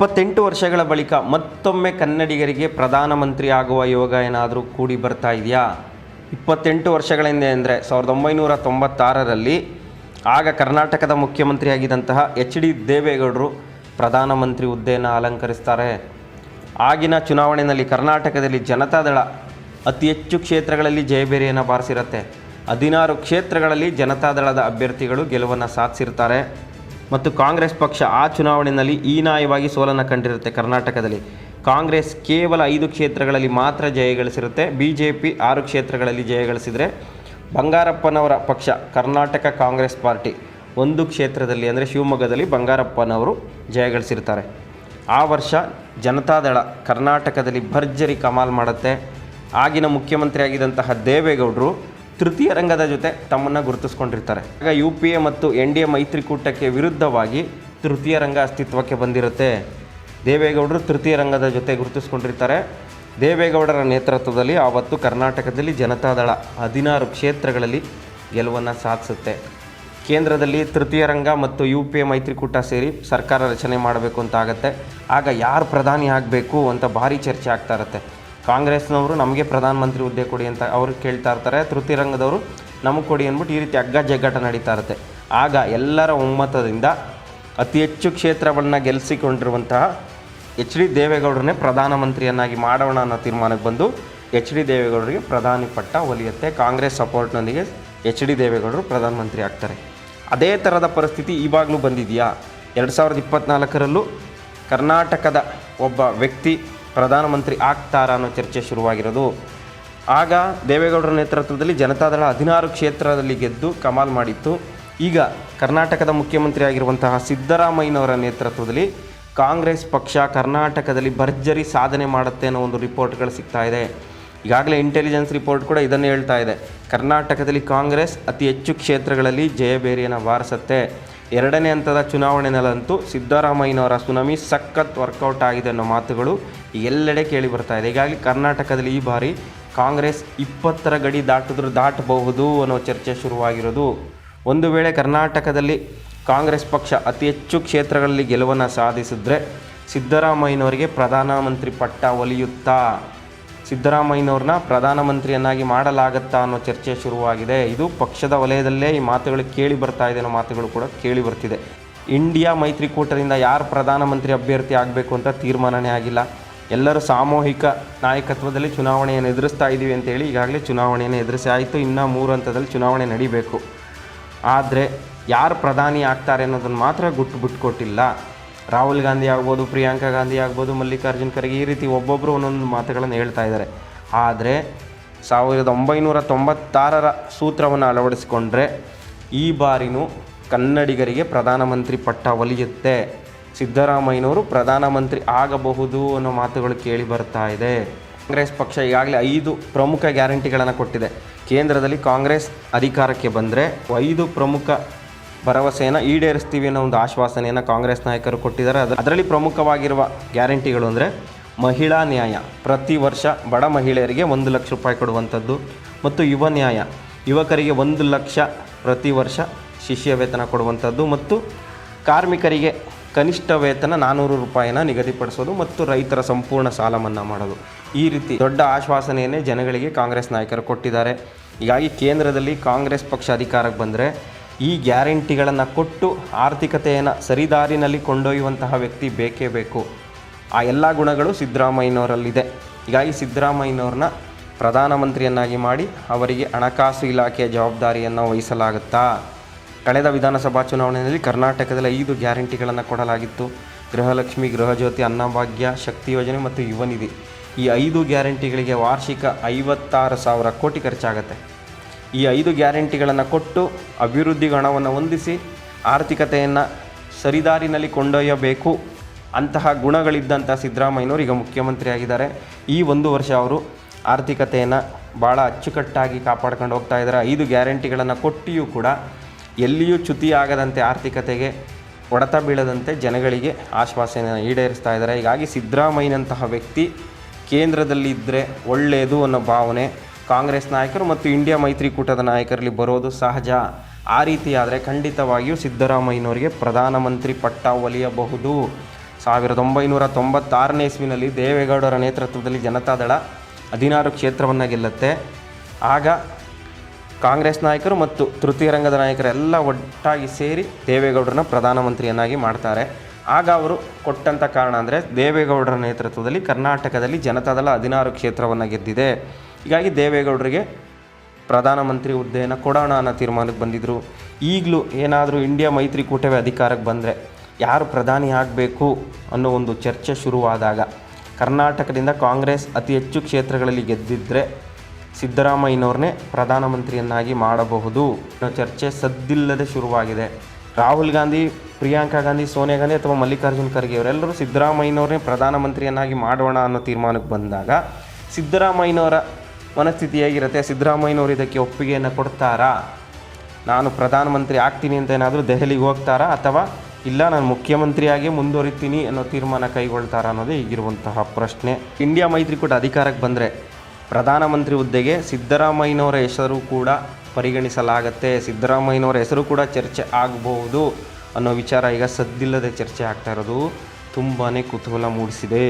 ಇಪ್ಪತ್ತೆಂಟು ವರ್ಷಗಳ ಬಳಿಕ ಮತ್ತೊಮ್ಮೆ ಕನ್ನಡಿಗರಿಗೆ ಪ್ರಧಾನಮಂತ್ರಿ ಆಗುವ ಯೋಗ ಏನಾದರೂ ಕೂಡಿ ಬರ್ತಾ ಇದೆಯಾ? ಇಪ್ಪತ್ತೆಂಟು ವರ್ಷಗಳ ಹಿಂದೆ ಅಂದರೆ ಸಾವಿರದ ಒಂಬೈನೂರ ತೊಂಬತ್ತಾರರಲ್ಲಿ ಆಗ ಕರ್ನಾಟಕದ ಮುಖ್ಯಮಂತ್ರಿಯಾಗಿದ್ದಂತಹ ಎಚ್ ಡಿ ದೇವೇಗೌಡರು ಪ್ರಧಾನಮಂತ್ರಿ ಹುದ್ದೆಯನ್ನು ಅಲಂಕರಿಸ್ತಾರೆ. ಆಗಿನ ಚುನಾವಣೆಯಲ್ಲಿ ಕರ್ನಾಟಕದಲ್ಲಿ ಜನತಾದಳ ಅತಿ ಹೆಚ್ಚು ಕ್ಷೇತ್ರಗಳಲ್ಲಿ ಜಯಬೇರಿಯನ್ನು ಬಾರಿಸಿರುತ್ತೆ. ಹದಿನಾರು ಕ್ಷೇತ್ರಗಳಲ್ಲಿ ಜನತಾದಳದ ಅಭ್ಯರ್ಥಿಗಳು ಗೆಲುವನ್ನು ಸಾಧಿಸಿರ್ತಾರೆ. ಮತ್ತು ಕಾಂಗ್ರೆಸ್ ಪಕ್ಷ ಆ ಚುನಾವಣೆಯಲ್ಲಿ ಹೀನಾಯವಾಗಿ ಸೋಲನ್ನು ಕಂಡಿರುತ್ತೆ ಕರ್ನಾಟಕದಲ್ಲಿ. ಕಾಂಗ್ರೆಸ್ ಕೇವಲ ಐದು ಕ್ಷೇತ್ರಗಳಲ್ಲಿ ಮಾತ್ರ ಜಯ ಗಳಿಸಿರುತ್ತೆ. ಬಿ ಜೆ ಪಿ ಆರು ಕ್ಷೇತ್ರಗಳಲ್ಲಿ ಜಯ ಗಳಿಸಿದರೆ ಬಂಗಾರಪ್ಪನವರ ಪಕ್ಷ ಕರ್ನಾಟಕ ಕಾಂಗ್ರೆಸ್ ಪಾರ್ಟಿ ಒಂದು ಕ್ಷೇತ್ರದಲ್ಲಿ ಅಂದರೆ ಶಿವಮೊಗ್ಗದಲ್ಲಿ ಬಂಗಾರಪ್ಪನವರು ಜಯ ಗಳಿಸಿರ್ತಾರೆ. ಆ ವರ್ಷ ಜನತಾದಳ ಕರ್ನಾಟಕದಲ್ಲಿ ಭರ್ಜರಿ ಕಮಾಲ್ ಮಾಡುತ್ತೆ. ಆಗಿನ ಮುಖ್ಯಮಂತ್ರಿಯಾಗಿದ್ದಂತಹ ದೇವೇಗೌಡರು ತೃತೀಯ ರಂಗದ ಜೊತೆ ತಮ್ಮನ್ನು ಗುರುತಿಸ್ಕೊಂಡಿರ್ತಾರೆ. ಆಗ ಯು ಪಿ ಎ ಮತ್ತು ಎನ್ ಡಿ ಎ ಮೈತ್ರಿಕೂಟಕ್ಕೆ ವಿರುದ್ಧವಾಗಿ ತೃತೀಯ ರಂಗ ಅಸ್ತಿತ್ವಕ್ಕೆ ಬಂದಿರುತ್ತೆ. ದೇವೇಗೌಡರು ತೃತೀಯ ರಂಗದ ಜೊತೆ ಗುರುತಿಸ್ಕೊಂಡಿರ್ತಾರೆ. ದೇವೇಗೌಡರ ನೇತೃತ್ವದಲ್ಲಿ ಆವತ್ತು ಕರ್ನಾಟಕದಲ್ಲಿ ಜನತಾದಳ ಹದಿನಾರು ಕ್ಷೇತ್ರಗಳಲ್ಲಿ ಗೆಲುವನ್ನು ಸಾಧಿಸುತ್ತೆ. ಕೇಂದ್ರದಲ್ಲಿ ತೃತೀಯ ರಂಗ ಮತ್ತು ಯು ಪಿ ಎ ಮೈತ್ರಿಕೂಟ ಸೇರಿ ಸರ್ಕಾರ ರಚನೆ ಮಾಡಬೇಕು ಅಂತ ಆಗುತ್ತೆ. ಆಗ ಯಾರು ಪ್ರಧಾನಿ ಆಗಬೇಕು ಅಂತ ಭಾರಿ ಚರ್ಚೆ ಆಗ್ತಾ ಇರುತ್ತೆ. ಕಾಂಗ್ರೆಸ್ನವರು ನಮಗೆ ಪ್ರಧಾನಮಂತ್ರಿ ಹುದ್ದೆ ಕೊಡಿ ಅಂತ ಅವರು ಕೇಳ್ತಾ ಇರ್ತಾರೆ ತೃತೀಯ ರಂಗದವರು ನಮಗೆ ಕೊಡಿ ಅಂದ್ಬಿಟ್ಟು ಈ ರೀತಿ ಅಗ್ಗ ಜಗ್ಗಾಟ ನಡೀತಾ ಇರುತ್ತೆ. ಆಗ ಎಲ್ಲರ ಒಮ್ಮತದಿಂದ ಅತಿ ಹೆಚ್ಚು ಕ್ಷೇತ್ರವನ್ನು ಗೆಲ್ಲಿಸಿಕೊಂಡಿರುವಂತಹ ಎಚ್ ಡಿ ದೇವೇಗೌಡರನ್ನೇ ಪ್ರಧಾನಮಂತ್ರಿಯನ್ನಾಗಿ ಮಾಡೋಣ ಅನ್ನೋ ತೀರ್ಮಾನಕ್ಕೆ ಬಂದು ಎಚ್ ಡಿ ದೇವೇಗೌಡರಿಗೆ ಪ್ರಧಾನಿ ಪಟ್ಟ ಒಲಿಯುತ್ತೆ. ಕಾಂಗ್ರೆಸ್ ಸಪೋರ್ಟ್ನೊಂದಿಗೆ ಎಚ್ ಡಿ ದೇವೇಗೌಡರು ಪ್ರಧಾನಮಂತ್ರಿ ಆಗ್ತಾರೆ. ಅದೇ ಥರದ ಪರಿಸ್ಥಿತಿ ಈವಾಗಲೂ ಬಂದಿದೆಯಾ? ಎರಡು ಸಾವಿರದ ಇಪ್ಪತ್ತ್ನಾಲ್ಕರಲ್ಲೂ ಕರ್ನಾಟಕದ ಒಬ್ಬ ವ್ಯಕ್ತಿ ಪ್ರಧಾನಮಂತ್ರಿ ಆಗ್ತಾರಾ ಅನ್ನೋ ಚರ್ಚೆ ಶುರುವಾಗಿರೋದು. ಆಗ ದೇವೇಗೌಡರ ನೇತೃತ್ವದಲ್ಲಿ ಜನತಾದಳ ಹದಿನಾರು ಕ್ಷೇತ್ರದಲ್ಲಿ ಗೆದ್ದು ಕಮಾಲ್ ಮಾಡಿತ್ತು. ಈಗ ಕರ್ನಾಟಕದ ಮುಖ್ಯಮಂತ್ರಿ ಆಗಿರುವಂತಹ ಸಿದ್ದರಾಮಯ್ಯನವರ ನೇತೃತ್ವದಲ್ಲಿ ಕಾಂಗ್ರೆಸ್ ಪಕ್ಷ ಕರ್ನಾಟಕದಲ್ಲಿ ಭರ್ಜರಿ ಸಾಧನೆ ಮಾಡುತ್ತೆ ಅನ್ನೋ ಒಂದು ರಿಪೋರ್ಟ್ಗಳು ಸಿಗ್ತಾ ಇದೆ. ಈಗಾಗಲೇ ಇಂಟೆಲಿಜೆನ್ಸ್ ರಿಪೋರ್ಟ್ ಕೂಡ ಇದನ್ನು ಹೇಳ್ತಾ ಇದೆ. ಕರ್ನಾಟಕದಲ್ಲಿ ಕಾಂಗ್ರೆಸ್ ಅತಿ ಹೆಚ್ಚು ಕ್ಷೇತ್ರಗಳಲ್ಲಿ ಜಯಬೇರಿಯನ್ನು ಬಾರಿಸುತ್ತೆ ಎರಡನೇ ಹಂತದ ಚುನಾವಣೆಯಲ್ಲಂತೂ ಸಿದ್ದರಾಮಯ್ಯನವರ ಸುನಾಮಿ ಸಖತ್ ವರ್ಕೌಟ್ ಆಗಿದೆ ಅನ್ನೋ ಮಾತುಗಳು ಎಲ್ಲೆಡೆ ಕೇಳಿ ಬರ್ತಾ ಇದೆ. ಹೀಗಾಗಿ ಕರ್ನಾಟಕದಲ್ಲಿ ಈ ಬಾರಿ ಕಾಂಗ್ರೆಸ್ ಇಪ್ಪತ್ತರ ಗಡಿ ದಾಟಿದ್ರೂ ದಾಟಬಹುದು ಅನ್ನೋ ಚರ್ಚೆ ಶುರುವಾಗಿರೋದು. ಒಂದು ವೇಳೆ ಕರ್ನಾಟಕದಲ್ಲಿ ಕಾಂಗ್ರೆಸ್ ಪಕ್ಷ ಅತಿ ಹೆಚ್ಚು ಕ್ಷೇತ್ರಗಳಲ್ಲಿ ಗೆಲುವನ್ನು ಸಾಧಿಸಿದ್ರೆ ಸಿದ್ದರಾಮಯ್ಯನವರಿಗೆ ಪ್ರಧಾನಮಂತ್ರಿ ಪಟ್ಟ ಒಲಿಯುತ್ತಾ? ಸಿದ್ದರಾಮಯ್ಯನವ್ರನ್ನ ಪ್ರಧಾನಮಂತ್ರಿಯನ್ನಾಗಿ ಮಾಡಲಾಗತ್ತಾ ಅನ್ನೋ ಚರ್ಚೆ ಶುರುವಾಗಿದೆ. ಇದು ಪಕ್ಷದ ವಲಯದಲ್ಲೇ ಈ ಮಾತುಗಳು ಕೇಳಿ ಬರ್ತಾ ಇದೆ ಅನ್ನೋ ಮಾತುಗಳು ಕೂಡ ಕೇಳಿ ಬರ್ತಿದೆ. ಇಂಡಿಯಾ ಮೈತ್ರಿಕೂಟದಿಂದ ಯಾರು ಪ್ರಧಾನಮಂತ್ರಿ ಅಭ್ಯರ್ಥಿ ಆಗಬೇಕು ಅಂತ ತೀರ್ಮಾನನೇ ಆಗಿಲ್ಲ. ಎಲ್ಲರೂ ಸಾಮೂಹಿಕ ನಾಯಕತ್ವದಲ್ಲಿ ಚುನಾವಣೆಯನ್ನು ಎದುರಿಸ್ತಾ ಇದ್ದೀವಿ ಅಂತೇಳಿ ಈಗಾಗಲೇ ಚುನಾವಣೆಯನ್ನು ಎದುರಿಸಿ ಆಯಿತು. ಇನ್ನೂ ಮೂರು ಹಂತದಲ್ಲಿ ಚುನಾವಣೆ ನಡೀಬೇಕು. ಆದರೆ ಯಾರು ಪ್ರಧಾನಿ ಆಗ್ತಾರೆ ಅನ್ನೋದನ್ನು ಮಾತ್ರ ಗುಟ್ಟು ಬಿಟ್ಕೊಟ್ಟಿಲ್ಲ. ರಾಹುಲ್ ಗಾಂಧಿ ಆಗ್ಬೋದು, ಪ್ರಿಯಾಂಕಾ ಗಾಂಧಿ ಆಗ್ಬೋದು, ಮಲ್ಲಿಕಾರ್ಜುನ್ ಖರ್ಗೆ ಈ ರೀತಿ ಒಬ್ಬೊಬ್ಬರು ಒಂದೊಂದು ಮಾತುಗಳನ್ನು ಹೇಳ್ತಾ ಇದ್ದಾರೆ. ಆದರೆ ಸಾವಿರದ ಒಂಬೈನೂರ ತೊಂಬತ್ತಾರರ ಸೂತ್ರವನ್ನು ಅಳವಡಿಸಿಕೊಂಡ್ರೆ ಈ ಬಾರಿನೂ ಕನ್ನಡಿಗರಿಗೆ ಪ್ರಧಾನಮಂತ್ರಿ ಪಟ್ಟ ಒಲಿಯುತ್ತೆ. ಸಿದ್ದರಾಮಯ್ಯನವರು ಪ್ರಧಾನಮಂತ್ರಿ ಆಗಬಹುದು ಅನ್ನೋ ಮಾತುಗಳು ಕೇಳಿ ಬರ್ತಾ ಇದೆ. ಕಾಂಗ್ರೆಸ್ ಪಕ್ಷ ಈಗಾಗಲೇ ಐದು ಪ್ರಮುಖ ಗ್ಯಾರಂಟಿಗಳನ್ನು ಕೊಟ್ಟಿದೆ. ಕೇಂದ್ರದಲ್ಲಿ ಕಾಂಗ್ರೆಸ್ ಅಧಿಕಾರಕ್ಕೆ ಬಂದರೆ ಐದು ಪ್ರಮುಖ ಭರವಸೆಯನ್ನು ಈಡೇರಿಸ್ತೀವಿ ಅನ್ನೋ ಒಂದು ಆಶ್ವಾಸನೆಯನ್ನು ಕಾಂಗ್ರೆಸ್ ನಾಯಕರು ಕೊಟ್ಟಿದ್ದಾರೆ. ಅದು ಅದರಲ್ಲಿ ಪ್ರಮುಖವಾಗಿರುವ ಗ್ಯಾರಂಟಿಗಳು ಅಂದರೆ ಮಹಿಳಾ ನ್ಯಾಯ. ಪ್ರತಿ ವರ್ಷ ಬಡ ಮಹಿಳೆಯರಿಗೆ ಒಂದು ಲಕ್ಷ ರೂಪಾಯಿ ಕೊಡುವಂಥದ್ದು ಮತ್ತು ಯುವ ನ್ಯಾಯ. ಯುವಕರಿಗೆ ಒಂದು ಲಕ್ಷ ಪ್ರತಿ ವರ್ಷ ಶಿಷ್ಯ ವೇತನ ಕೊಡುವಂಥದ್ದು ಮತ್ತು ಕಾರ್ಮಿಕರಿಗೆ ಕನಿಷ್ಠ ವೇತನ ನಾನ್ನೂರು ರೂಪಾಯಿನ ನಿಗದಿಪಡಿಸೋದು ಮತ್ತು ರೈತರ ಸಂಪೂರ್ಣ ಸಾಲ ಮನ್ನಾ ಮಾಡೋದು. ಈ ರೀತಿ ದೊಡ್ಡ ಆಶ್ವಾಸನೆಯನ್ನೇ ಜನಗಳಿಗೆ ಕಾಂಗ್ರೆಸ್ ನಾಯಕರು ಕೊಟ್ಟಿದ್ದಾರೆ. ಹೀಗಾಗಿ ಕೇಂದ್ರದಲ್ಲಿ ಕಾಂಗ್ರೆಸ್ ಪಕ್ಷ ಅಧಿಕಾರಕ್ಕೆ ಬಂದರೆ ಈ ಗ್ಯಾರಂಟಿಗಳನ್ನು ಕೊಟ್ಟು ಆರ್ಥಿಕತೆಯನ್ನು ಸರಿದಾರಿನಲ್ಲಿ ಕೊಂಡೊಯ್ಯುವಂತಹ ವ್ಯಕ್ತಿ ಬೇಕೇ ಬೇಕು. ಆ ಎಲ್ಲ ಗುಣಗಳು ಸಿದ್ದರಾಮಯ್ಯನವರಲ್ಲಿದೆ. ಹೀಗಾಗಿ ಸಿದ್ದರಾಮಯ್ಯನವ್ರನ್ನ ಪ್ರಧಾನಮಂತ್ರಿಯನ್ನಾಗಿ ಮಾಡಿ ಅವರಿಗೆ ಹಣಕಾಸು ಇಲಾಖೆಯ ಜವಾಬ್ದಾರಿಯನ್ನು ವಹಿಸಲಾಗುತ್ತಾ? ಕಳೆದ ವಿಧಾನಸಭಾ ಚುನಾವಣೆಯಲ್ಲಿ ಕರ್ನಾಟಕದಲ್ಲಿ ಐದು ಗ್ಯಾರಂಟಿಗಳನ್ನು ಕೊಡಲಾಗಿತ್ತು. ಗೃಹಲಕ್ಷ್ಮಿ, ಗೃಹಜ್ಯೋತಿ, ಅನ್ನಭಾಗ್ಯ, ಶಕ್ತಿ ಯೋಜನೆ ಮತ್ತು ಯುವನಿಧಿ. ಈ ಐದು ಗ್ಯಾರಂಟಿಗಳಿಗೆ ವಾರ್ಷಿಕ ಐವತ್ತಾರು ಸಾವಿರ ಕೋಟಿ ಖರ್ಚಾಗುತ್ತೆ. ಈ ಐದು ಗ್ಯಾರಂಟಿಗಳನ್ನು ಕೊಟ್ಟು ಅಭಿವೃದ್ಧಿಗೆ ಹಣವನ್ನು ಹೊಂದಿಸಿ ಆರ್ಥಿಕತೆಯನ್ನು ಸರಿದಾರಿನಲ್ಲಿ ಕೊಂಡೊಯ್ಯಬೇಕು. ಅಂತಹ ಗುಣಗಳಿದ್ದಂಥ ಸಿದ್ದರಾಮಯ್ಯನವರು ಈಗ ಮುಖ್ಯಮಂತ್ರಿಯಾಗಿದ್ದಾರೆ. ಈ ಒಂದು ವರ್ಷ ಅವರು ಆರ್ಥಿಕತೆಯನ್ನು ಭಾಳ ಅಚ್ಚುಕಟ್ಟಾಗಿ ಕಾಪಾಡ್ಕೊಂಡು ಹೋಗ್ತಾ ಇದ್ದಾರೆ. ಐದು ಗ್ಯಾರಂಟಿಗಳನ್ನು ಕೊಟ್ಟಿಯೂ ಕೂಡ ಎಲ್ಲಿಯೂ ಚ್ಯುತಿ ಆಗದಂತೆ ಆರ್ಥಿಕತೆಗೆ ಹೊಡೆತ ಬೀಳದಂತೆ ಜನಗಳಿಗೆ ಆಶ್ವಾಸನೆ ಈಡೇರಿಸ್ತಾ ಇದ್ದಾರೆ. ಹೀಗಾಗಿ ಸಿದ್ದರಾಮಯ್ಯನಂತಹ ವ್ಯಕ್ತಿ ಕೇಂದ್ರದಲ್ಲಿ ಇದ್ದರೆ ಒಳ್ಳೆಯದು ಅನ್ನೋ ಭಾವನೆ ಕಾಂಗ್ರೆಸ್ ನಾಯಕರು ಮತ್ತು ಇಂಡಿಯಾ ಮೈತ್ರಿಕೂಟದ ನಾಯಕರಲ್ಲಿ ಬರೋದು ಸಹಜ. ಆ ರೀತಿಯಾದರೆ ಖಂಡಿತವಾಗಿಯೂ ಸಿದ್ದರಾಮಯ್ಯನವರಿಗೆ ಪ್ರಧಾನಮಂತ್ರಿ ಪಟ್ಟ ಒಲಿಯಬಹುದು. ಸಾವಿರದ ಒಂಬೈನೂರ ತೊಂಬತ್ತಾರನೇ ಇಸ್ವಿನಲ್ಲಿ ದೇವೇಗೌಡರ ನೇತೃತ್ವದಲ್ಲಿ ಜನತಾದಳ ಹದಿನಾರು ಕ್ಷೇತ್ರವನ್ನು ಗೆಲ್ಲುತ್ತೆ. ಆಗ ಕಾಂಗ್ರೆಸ್ ನಾಯಕರು ಮತ್ತು ತೃತೀಯ ರಂಗದ ನಾಯಕರೆಲ್ಲ ಒಟ್ಟಾಗಿ ಸೇರಿ ದೇವೇಗೌಡರನ್ನ ಪ್ರಧಾನಮಂತ್ರಿಯನ್ನಾಗಿ ಮಾಡ್ತಾರೆ. ಆಗ ಅವರು ಕೊಟ್ಟಂಥ ಕಾರಣ ಅಂದರೆ ದೇವೇಗೌಡರ ನೇತೃತ್ವದಲ್ಲಿ ಕರ್ನಾಟಕದಲ್ಲಿ ಜನತಾದಳ ಹದಿನಾರು ಕ್ಷೇತ್ರವನ್ನು ಗೆದ್ದಿದೆ. ಹೀಗಾಗಿ ದೇವೇಗೌಡರಿಗೆ ಪ್ರಧಾನಮಂತ್ರಿ ಹುದ್ದೆಯನ್ನು ಕೊಡೋಣ ಅನ್ನೋ ತೀರ್ಮಾನಕ್ಕೆ ಬಂದಿದ್ದರು ಈಗಲೂ ಏನಾದರೂ ಇಂಡಿಯಾ ಮೈತ್ರಿಕೂಟವೇ ಅಧಿಕಾರಕ್ಕೆ ಬಂದರೆ ಯಾರು ಪ್ರಧಾನಿ ಆಗಬೇಕು ಅನ್ನೋ ಒಂದು ಚರ್ಚೆ ಶುರುವಾದಾಗ ಕರ್ನಾಟಕದಿಂದ ಕಾಂಗ್ರೆಸ್ ಅತಿ ಹೆಚ್ಚು ಕ್ಷೇತ್ರಗಳಲ್ಲಿ ಗೆದ್ದಿದ್ದರೆ ಸಿದ್ದರಾಮಯ್ಯನವ್ರನ್ನೇ ಪ್ರಧಾನಮಂತ್ರಿಯನ್ನಾಗಿ ಮಾಡಬಹುದು ಅನ್ನೋ ಚರ್ಚೆ ಸದ್ದಿಲ್ಲದೆ ಶುರುವಾಗಿದೆ. ರಾಹುಲ್ ಗಾಂಧಿ, ಪ್ರಿಯಾಂಕಾ ಗಾಂಧಿ, ಸೋನಿಯಾ ಗಾಂಧಿ ಅಥವಾ ಮಲ್ಲಿಕಾರ್ಜುನ್ ಖರ್ಗೆ ಅವರೆಲ್ಲರೂ ಸಿದ್ದರಾಮಯ್ಯನವ್ರನ್ನೇ ಪ್ರಧಾನಮಂತ್ರಿಯನ್ನಾಗಿ ಮಾಡೋಣ ಅನ್ನೋ ತೀರ್ಮಾನಕ್ಕೆ ಬಂದಾಗ ಸಿದ್ದರಾಮಯ್ಯನವರ ಮನಸ್ಥಿತಿ ಹೇಗಿರುತ್ತೆ ಸಿದ್ದರಾಮಯ್ಯನವರು ಇದಕ್ಕೆ ಒಪ್ಪಿಗೆಯನ್ನು ಕೊಡ್ತಾರಾ? ನಾನು ಪ್ರಧಾನಮಂತ್ರಿ ಆಗ್ತೀನಿ ಅಂತ ಏನಾದರೂ ದೆಹಲಿಗೆ ಹೋಗ್ತಾರಾ? ಅಥವಾ ಇಲ್ಲ, ನಾನು ಮುಖ್ಯಮಂತ್ರಿಯಾಗಿ ಮುಂದುವರಿತೀನಿ ಅನ್ನೋ ತೀರ್ಮಾನ ಕೈಗೊಳ್ತಾರಾ ಅನ್ನೋದೇ ಈಗಿರುವಂತಹ ಪ್ರಶ್ನೆ. ಇಂಡಿಯಾ ಮೈತ್ರಿಕೂಟ ಅಧಿಕಾರಕ್ಕೆ ಬಂದರೆ ಪ್ರಧಾನಮಂತ್ರಿ ಹುದ್ದೆಗೆ ಸಿದ್ದರಾಮಯ್ಯನವರ ಹೆಸರು ಕೂಡ ಪರಿಗಣಿಸಲಾಗತ್ತೆ. ಸಿದ್ದರಾಮಯ್ಯನವರ ಹೆಸರು ಕೂಡ ಚರ್ಚೆ ಆಗಬಹುದು ಅನ್ನೋ ವಿಚಾರ ಈಗ ಸದ್ದಿಲ್ಲದೆ ಚರ್ಚೆ ಆಗ್ತಾ ಇರೋದು ತುಂಬಾ ಕುತೂಹಲ ಮೂಡಿಸಿದೆ.